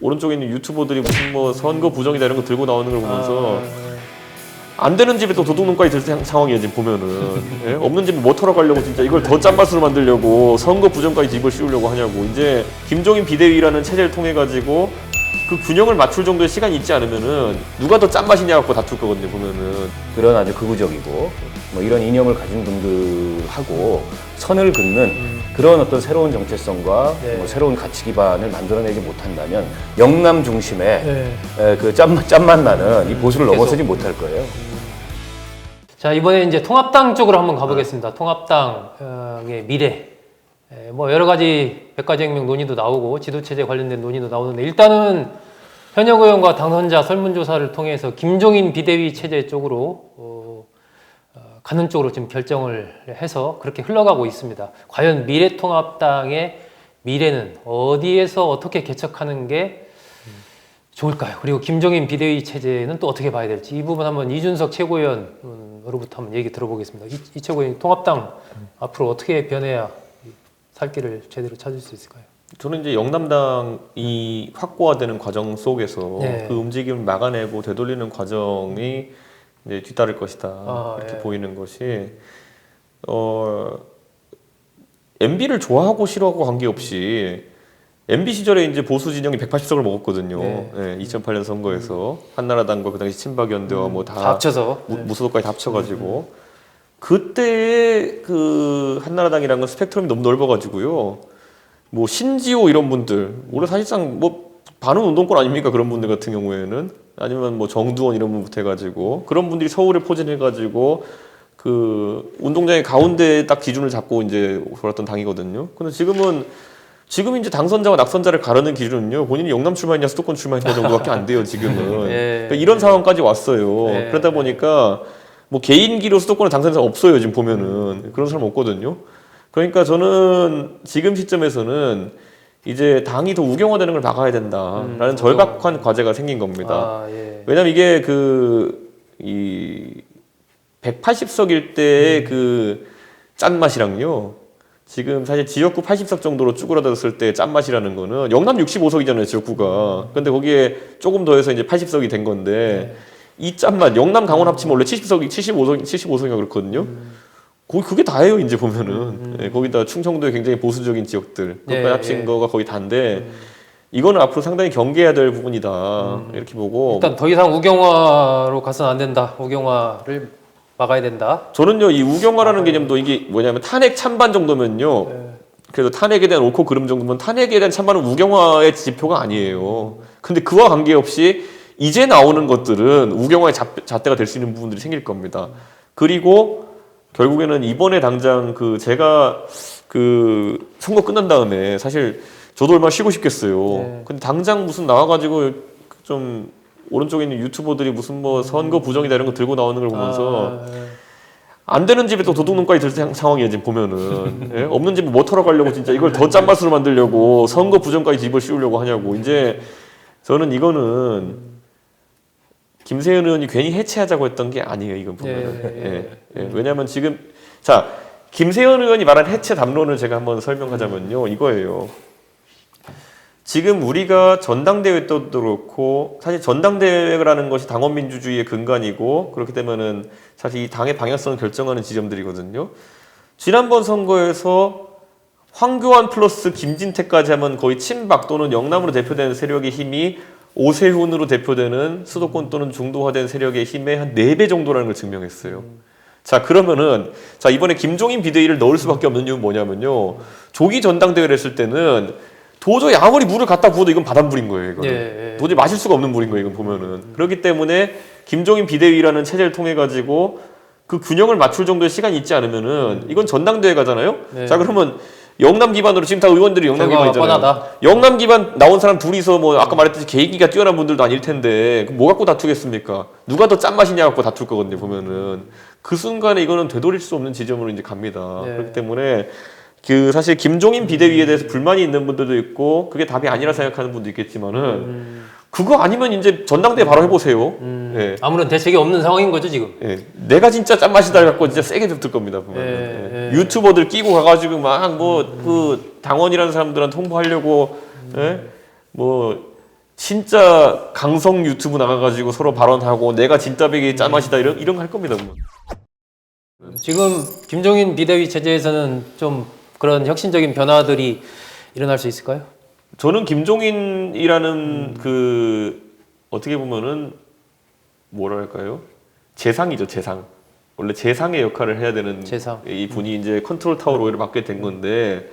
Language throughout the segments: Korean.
오른쪽에 있는 유튜버들이 무슨 뭐 선거 부정이다 이런 거 들고 나오는 걸 보면서 아, 안 되는 집에 또 도둑놈까지 들 상- 상황이에요 지금 보면은. 예? 없는 집에 뭐 털어 가려고 진짜 이걸 더 짠맛으로 만들려고 선거 부정까지 입을 씌우려고 하냐고. 이제 김종인 비대위라는 체제를 통해 가지고 그 균형을 맞출 정도의 시간이 있지 않으면은 누가 더 짠맛이냐 갖고 다툴 거거든요 보면은 그런 아주 극우적이고 뭐 이런 이념을 가진 분들하고 선을 긋는 그런 어떤 새로운 정체성과 네. 뭐 새로운 가치 기반을 만들어내지 못한다면 영남 중심의 네. 에, 그 짠맛, 짠맛 나는 이 보수를 계속. 넘어서지 못할 거예요. 자 이번에 이제 통합당 쪽으로 한번 가보겠습니다. 통합당의 미래. 에, 뭐 여러 가지 백과쟁명 논의도 나오고 지도체제 관련된 논의도 나오는데 일단은 현역 의원과 당선자 설문조사를 통해서 김종인 비대위 체제 쪽으로 어, 어, 가는 쪽으로 지금 결정을 해서 그렇게 흘러가고 있습니다. 과연 미래통합당의 미래는 어디에서 어떻게 개척하는 게 좋을까요? 그리고 김종인 비대위 체제는 또 어떻게 봐야 될지 이 부분 한번 이준석 최고위원으로부터 한번 얘기 들어보겠습니다. 이, 이 최고위원 통합당 앞으로 어떻게 변해야 이 살 길을 제대로 찾을 수 있을까요? 저는 이제 영남당이 확고화되는 과정 속에서 네. 그 움직임을 막아내고 되돌리는 과정이 이제 뒤따를 것이다 아, 이렇게 예. 보이는 것이 어 MB를 좋아하고 싫어하고 관계없이 MB 시절에 이제 보수 진영이 180석을 먹었거든요. 네. 예, 2008년 선거에서 한나라당과 그 당시 친박연대와 뭐다다 합쳐서 무, 무소속까지 다 합쳐가지고 그때 그 한나라당이라는 건 스펙트럼이 너무 넓어가지고요. 뭐 신지호 이런 분들, 원래 사실상 뭐 반은 운동권 아닙니까 그런 분들 같은 경우에는 아니면 뭐 정두원 이런 분부터 해가지고 그런 분들이 서울에 포진해가지고 그 운동장의 가운데 딱 기준을 잡고 이제 돌았던 당이거든요. 근데 지금은 지금 이제 당선자와 낙선자를 가르는 기준은요 본인이 영남 출마했냐 수도권 출마했냐 정도밖에 안 돼요 지금은 예. 그러니까 이런 상황까지 왔어요. 예. 그러다 보니까 뭐 개인기로 수도권에 당선자 없어요 지금 보면은 그런 사람 없거든요. 그러니까 저는 지금 시점에서는 이제 당이 더 우경화되는 걸 막아야 된다라는 음, 절박한 과제가 생긴 겁니다. 아, 예. 왜냐면 이게 그 이 180석일 때의 그 짠맛이랑요. 지금 사실 지역구 80석 정도로 쭈그라들었을 때 짠맛이라는 거는 영남 65석이잖아요, 지역구가. 근데 거기에 조금 더해서 이제 80석이 된 건데 이 짠맛 영남 강원 합치면 원래 70석이 75석 75석이가 그렇거든요. 거기 그게 다예요, 이제 보면은. 예, 거기다 충청도의 굉장히 보수적인 지역들 그것까지 예, 합친 예. 거가 거의 다인데 이거는 앞으로 상당히 경계해야 될 부분이다. 이렇게 보고 일단 더 이상 우경화로 가서는 안 된다. 우경화를 막아야 된다. 저는요 이 우경화라는 개념도 이게 뭐냐면 탄핵 찬반 정도면요 네. 그래도 탄핵에 대한 옳고 그름 정도면 탄핵에 대한 찬반은 우경화의 지표가 아니에요. 근데 그와 관계없이 이제 나오는 것들은 우경화의 잣, 잣대가 될 수 있는 부분들이 생길 겁니다. 그리고 결국에는 이번에 당장 그 제가 그 선거 끝난 다음에 사실 저도 얼마나 쉬고 싶겠어요. 네. 근데 당장 무슨 나와가지고 좀 오른쪽에 있는 유튜버들이 무슨 뭐 선거 부정이다 이런 거 들고 나오는 걸 보면서 아, 예. 안 되는 집에 또 도둑놈까지 들 상- 상황이에요 지금 보면은 예? 없는 집에 뭐 털어 가려고 진짜 이걸 더 짠맛으로 만들려고 선거 부정까지 입을 씌우려고 하냐고 이제 저는 이거는 김세현 의원이 괜히 해체하자고 했던 게 아니에요 이건 보면은 예, 예, 예. 왜냐하면 지금 자 김세현 의원이 말한 해체 담론을 제가 한번 설명하자면요 이거예요. 지금 우리가 전당대회 때도 그렇고 사실 전당대회라는 것이 당원 민주주의의 근간이고 그렇기 때문에는 사실 이 당의 방향성을 결정하는 지점들이거든요. 지난번 선거에서 황교안 플러스 김진태까지 하면 거의 친박 또는 영남으로 대표되는 세력의 힘이 오세훈으로 대표되는 수도권 또는 중도화된 세력의 힘의 한 네 배 정도라는 걸 증명했어요. 자 그러면은 자 이번에 김종인 비대위를 넣을 수밖에 없는 이유는 뭐냐면요 조기 전당대회를 했을 때는 도저히 아무리 물을 갖다 부어도 이건 바닷물인 거예요 이거는 예, 예. 도저히 마실 수가 없는 물인 거예요 이건 보면은 그렇기 때문에 김종인 비대위라는 체제를 통해 가지고 그 균형을 맞출 정도의 시간이 있지 않으면은 이건 전당대회 가잖아요 네. 자 그러면 영남 기반으로 지금 다 의원들이 영남 기반이잖아요 뻔하다. 영남 기반 나온 사람 둘이서 뭐 아까 말했듯이 개인기가 뛰어난 분들도 아닐 텐데 뭐 갖고 다투겠습니까? 누가 더 짠맛이냐 갖고 다툴 거거든요 보면은 그 순간에 이거는 되돌릴 수 없는 지점으로 이제 갑니다. 네. 그렇기 때문에 그 사실 김종인 비대위에 대해서 불만이 있는 분들도 있고 그게 답이 아니라 생각하는 분도 있겠지만은 음, 그거 아니면 이제 전당대 바로 해보세요. 음, 예. 아무런 대책이 없는 상황인 거죠 지금. 예, 내가 진짜 짠맛이다 갖고 진짜 세게 좀 들 겁니다 보면 예, 예. 유튜버들 끼고 가가지고 막 뭐 그 당원이라는 사람들한테 홍보하려고 예? 뭐 진짜 강성 유튜브 나가가지고 서로 발언하고 내가 진짜 베개 짠맛이다 이런 이런 거 할 겁니다 보면. 지금 김종인 비대위 체제에서는 좀 그런 혁신적인 변화들이 일어날 수 있을까요? 저는 김종인이라는 음. 그 어떻게 보면은 뭐랄까요? 재상이죠 재상. 원래 재상의 역할을 해야 되는 재상. 이 분이 이제 컨트롤 타워로 오히려 맡게 된 건데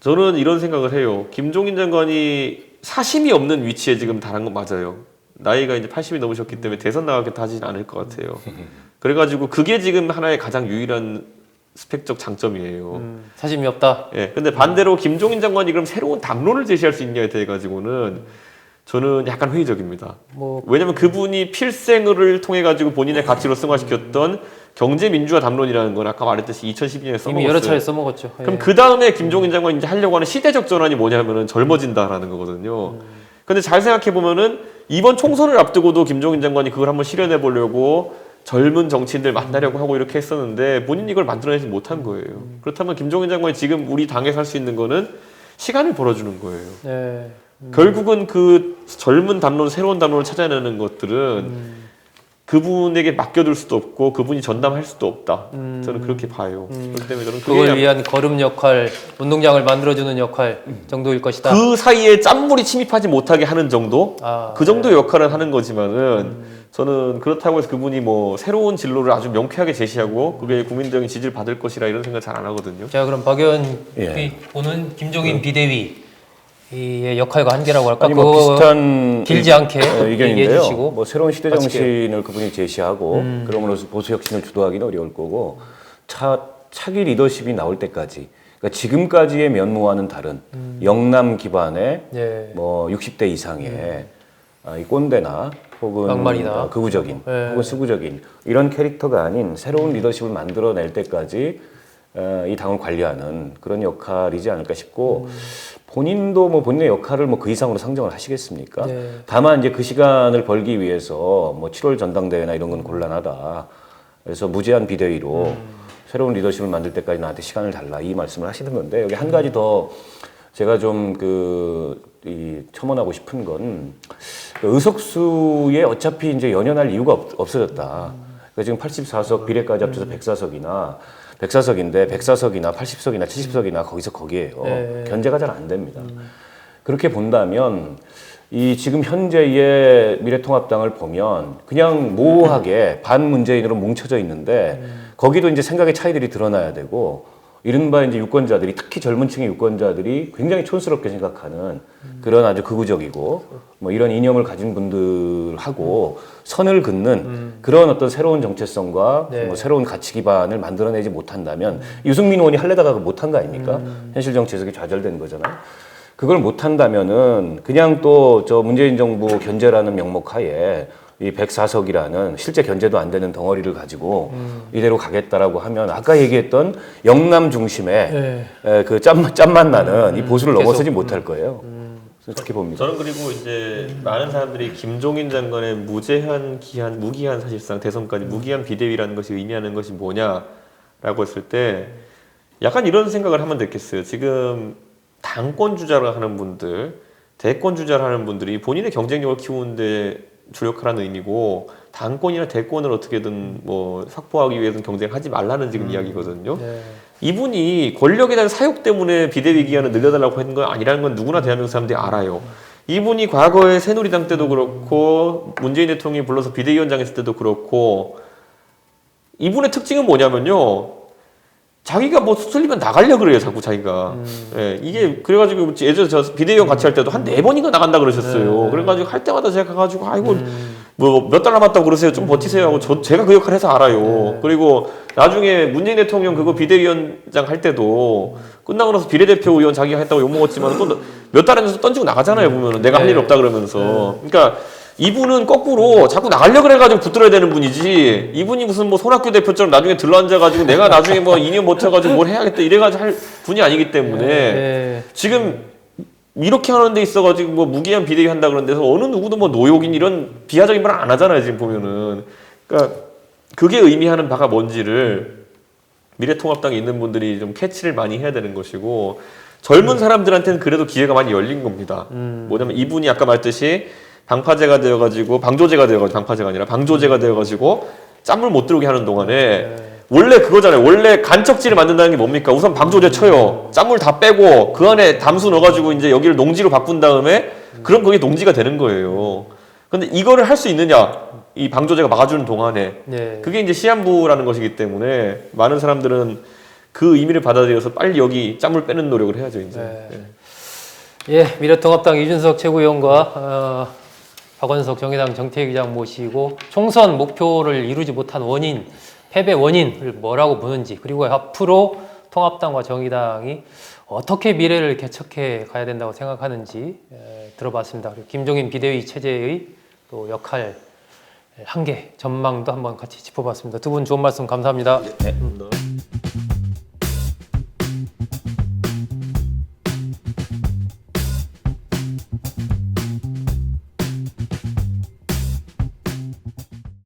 저는 이런 생각을 해요. 김종인 장관이 사심이 없는 위치에 지금 달한 건 맞아요. 나이가 이제 80이 넘으셨기 때문에 대선 나가겠다 하진 않을 것 같아요. 그래가지고 그게 지금 하나의 가장 유일한 스펙적 장점이에요 음, 사심이 없다. 예. 근데 반대로 김종인 장관이 그럼 새로운 담론을 제시할 수 있냐에 대해 가지고는 저는 약간 회의적입니다. 뭐 왜냐면 그분이 필생을 통해 가지고 본인의 가치로 승화시켰던 경제 민주화 담론이라는 건 아까 말했듯이 2012년에 써먹었어요. 이미 여러 차례 써먹었죠. 그럼 예. 그 다음에 김종인 장관이 이제 하려고 하는 시대적 전환이 뭐냐면은 젊어진다라는 거거든요. 근데 잘 생각해 보면은 이번 총선을 앞두고도 김종인 장관이 그걸 한번 실현해 보려고 젊은 정치인들 만나려고 하고 이렇게 했었는데 본인이 이걸 만들어내지 못한 거예요. 그렇다면 김종인 장관이 지금 우리 당에서 할 수 있는 거는 시간을 벌어주는 거예요. 네. 결국은 그 젊은 담론, 새로운 담론을 찾아내는 것들은 그분에게 맡겨둘 수도 없고 그분이 전담할 수도 없다. 저는 그렇게 봐요. 그렇기 때문에 저는 그걸 위한 걸음 역할, 운동장을 만들어주는 역할 정도일 것이다. 그 사이에 짠물이 침입하지 못하게 하는 정도? 아, 그 정도의 역할을 하는 거지만은 저는 그렇다고 해서 그분이 뭐 새로운 진로를 아주 명쾌하게 제시하고 그게 국민적인 지지를 받을 것이라 이런 생각 잘 안 하거든요. 자 그럼 박 의원이 예. 보는 김종인 비대위 의 역할과 한계라고 할까? 아니 뭐 비슷한 길지 의- 않게 어, 얘기해 의견인데요. 주시고. 뭐 새로운 시대. 정신을 그분이 제시하고 음. 그럼으로써 보수 혁신을 주도하기는 어려울 거고 차 차기 리더십이 나올 때까지 그러니까 지금까지의 면모와는 다른 음. 영남 기반의 예. 뭐 60대 이상의 아, 이 꼰대나 혹은 막말이나. 어, 극우적인 예. 혹은 수구적인 이런 캐릭터가 아닌 새로운 리더십을 만들어낼 때까지 어, 이 당을 관리하는 그런 역할이지 않을까 싶고 본인도 뭐 본인의 역할을 뭐 그 이상으로 상정을 하시겠습니까? 네. 다만 이제 그 시간을 벌기 위해서 뭐 7월 전당대회나 이런 건 곤란하다. 그래서 무제한 비대위로 새로운 리더십을 만들 때까지 나한테 시간을 달라 이 말씀을 하시는 건데 여기 한 가지 더 제가 좀그이 첨언하고 싶은 건그 의석수에 어차피 이제 연연할 이유가 없, 없어졌다. 그러니까 지금 84석 비례까지 합쳐서 104석이나 104석인데 104석이나 80석이나 70석이나 거기서 거기에요. 네. 견제가 잘 안 됩니다. 그렇게 본다면 이 지금 현재의 미래통합당을 보면 그냥 모호하게 반문재인으로 뭉쳐져 있는데 거기도 이제 생각의 차이들이 드러나야 되고 이른바 이제 유권자들이 특히 젊은 층의 유권자들이 굉장히 촌스럽게 생각하는 그런 아주 극우적이고 뭐 이런 이념을 가진 분들하고 선을 긋는 그런 어떤 새로운 정체성과 네. 뭐 새로운 가치 기반을 만들어내지 못한다면 유승민 의원이 할래다가 못한 거 아닙니까? 현실 정치에서 좌절된 거잖아요. 그걸 못한다면은 그냥 또 저 문재인 정부 견제라는 명목 하에 이 104석이라는 실제 견제도 안 되는 덩어리를 가지고 이대로 가겠다라고 하면 아까 얘기했던 영남 중심의 네. 에, 그 짠맛, 짠맛 나는 이 보수를 계속. 넘어서지 못할 거예요. 그래서 그렇게 봅니다. 저는 그리고 이제 많은 사람들이 김종인 장관의 무제한 기한 무기한 사실상 대선까지 무기한 비대위라는 것이 의미하는 것이 뭐냐라고 했을 때 약간 이런 생각을 하면 됐겠어요. 지금 당권 주자를 하는 분들, 대권 주자를 하는 분들이 본인의 경쟁력을 키우는데 주력하라는 의미고 당권이나 대권을 어떻게든 뭐 확보하기 위해서는 경쟁하지 말라는 지금 이야기거든요. 네. 이분이 권력에 대한 사욕 때문에 비대위 기한을 늘려달라고 했는 건 아니라는 건 누구나 대한민국 사람들이 알아요. 이분이 과거에 새누리당 때도 그렇고 문재인 대통령이 불러서 비대위원장 했을 때도 그렇고 이분의 특징은 뭐냐면요. 자기가 뭐 수틀리면 나가려 그래요, 자꾸 자기가. 예, 이게 그래가지고 예전에 저 비대위원 같이 할 때도 한 네 번인가 나간다 그러셨어요. 네. 그래가지고 할 때마다 제가 가가지고 아이고 뭐몇 달 남았다고 그러세요. 좀 버티세요 하고 저 제가 그 역할 해서 알아요. 그리고 나중에 문재인 대통령 그거 비대위원장 할 때도 끝나고 나서 비례대표 의원 자기가 했다고 욕 먹었지만 또 몇 달에서 던지고 나가잖아요. 보면 은 내가 할일 네. 없다 그러면서. 그러니까 이분은 거꾸로 자꾸 나가려 그래가지고 붙들어야 되는 분이지. 이분이 무슨 뭐 손학규 대표처럼 나중에 들러앉아가지고 내가 나중에 뭐 2년 못 해가지고 뭘 해야겠다 이래가지고 할 분이 아니기 때문에 네. 지금 이렇게 하는 데 있어가지고 뭐 무기한 비대위 한다 그런 데서 어느 누구도 뭐 노욕인 이런 비하적인 말 안 하잖아요 지금 보면은 그러니까 그게 의미하는 바가 뭔지를 미래통합당에 있는 분들이 좀 캐치를 많이 해야 되는 것이고 젊은 사람들한테는 그래도 기회가 많이 열린 겁니다. 뭐냐면 이분이 아까 말했듯이 방파제가 되어가지고 방조제가 되어가지고 방파제가 아니라 방조제가 되어가지고 짠물 못 들어오게 하는 동안에 원래 그거잖아요. 원래 간척지를 만든다는 게 뭡니까? 우선 방조제 쳐요. 짠물 다 빼고 그 안에 담수 넣어가지고 이제 여기를 농지로 바꾼 다음에 그럼 그게 농지가 되는 거예요. 근데 이거를 할 수 있느냐? 이 방조제가 막아주는 동안에 네. 그게 이제 시한부라는 것이기 때문에 많은 사람들은 그 의미를 받아들여서 빨리 여기 짠물 빼는 노력을 해야죠 이제. 네. 네. 예, 미래통합당 이준석 최고위원과 어, 박원석 정의당 정태희 기장 모시고 총선 목표를 이루지 못한 원인, 패배 원인을 뭐라고 보는지 그리고 앞으로 통합당과 정의당이 어떻게 미래를 개척해 가야 된다고 생각하는지 에, 들어봤습니다. 그리고 김종인 비대위 체제의 또 역할 한계 전망도 한번 같이 짚어봤습니다. 두 분 좋은 말씀 감사합니다. 네.